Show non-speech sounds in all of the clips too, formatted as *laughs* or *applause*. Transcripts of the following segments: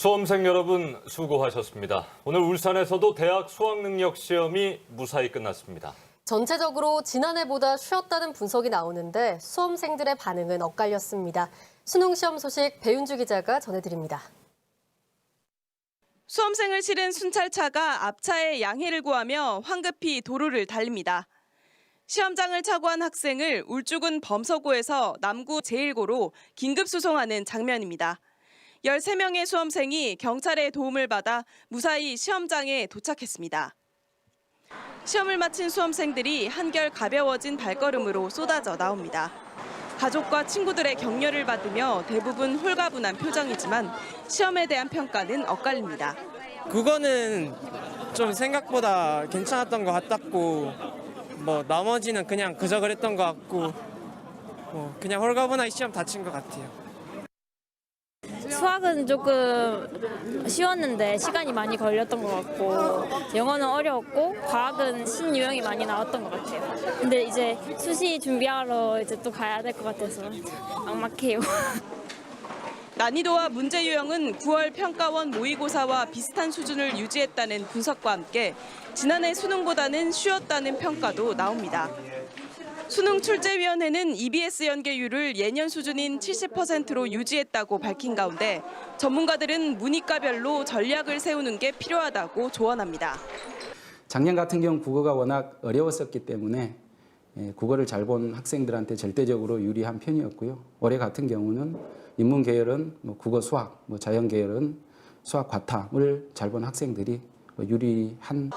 수험생 여러분 수고하셨습니다. 오늘 울산에서도 대학 수학능력 시험이 무사히 끝났습니다. 전체적으로 지난해보다 쉬었다는 분석이 나오는데 수험생들의 반응은 엇갈렸습니다. 수능 시험 소식 배윤주 기자가 전해드립니다. 수험생을 실은 순찰차가 앞차의 양해를 구하며 황급히 도로를 달립니다. 시험장을 착오한 학생을 울주군 범서고에서 남구 제1고로 긴급 수송하는 장면입니다. 13명의 수험생이 경찰의 도움을 받아 무사히 시험장에 도착했습니다. 시험을 마친 수험생들이 한결 가벼워진 발걸음으로 쏟아져 나옵니다. 가족과 친구들의 격려를 받으며 대부분 홀가분한 표정이지만 시험에 대한 평가는 엇갈립니다. 그거는 좀 생각보다 괜찮았던 것 같았고 뭐 나머지는 그냥 그저 그랬던 것 같고 뭐 그냥 홀가분하게 시험 다친 것 같아요. 수학은 조금 쉬웠는데 시간이 많이 걸렸던 것 같고 영어는 어려웠고 과학은 신유형이 많이 나왔던 것 같아요. 근데 이제 수시 준비하러 이제 또 가야 될 것 같아서 막막해요. *laughs* 난이도와 문제 유형은 9월 평가원 모의고사와 비슷한 수준을 유지했다는 분석과 함께 지난해 수능보다는 쉬웠다는 평가도 나옵니다. 수능 출제위원회는 EBS 연계율을 예년 수준인 70%로 유지했다고 밝힌 가운데 전문가들은 문이과별로 전략을 세우는 게 필요하다고 조언합니다. 작년 같은 경우 국어가 워낙 어려웠었기 때문에 예, 국어를 잘 본 학생들한테 절대적으로 유리한 편이었고요. 올해 같은 경우는 인문 계열은 뭐 국어 수학, 뭐 자연 계열은 수학 과탐을 잘 본 학생들이 뭐 유리한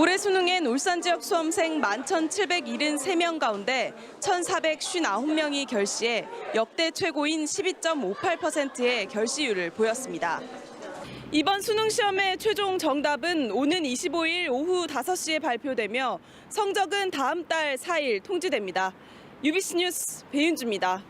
올해 수능엔 울산 지역 수험생 11,773명 가운데 1,459명이 결시해 역대 최고인 12.58%의 결시율을 보였습니다. 이번 수능 시험의 최종 정답은 오는 25일 오후 5시에 발표되며 성적은 다음 달 4일 통지됩니다. UBC 뉴스 배윤주입니다.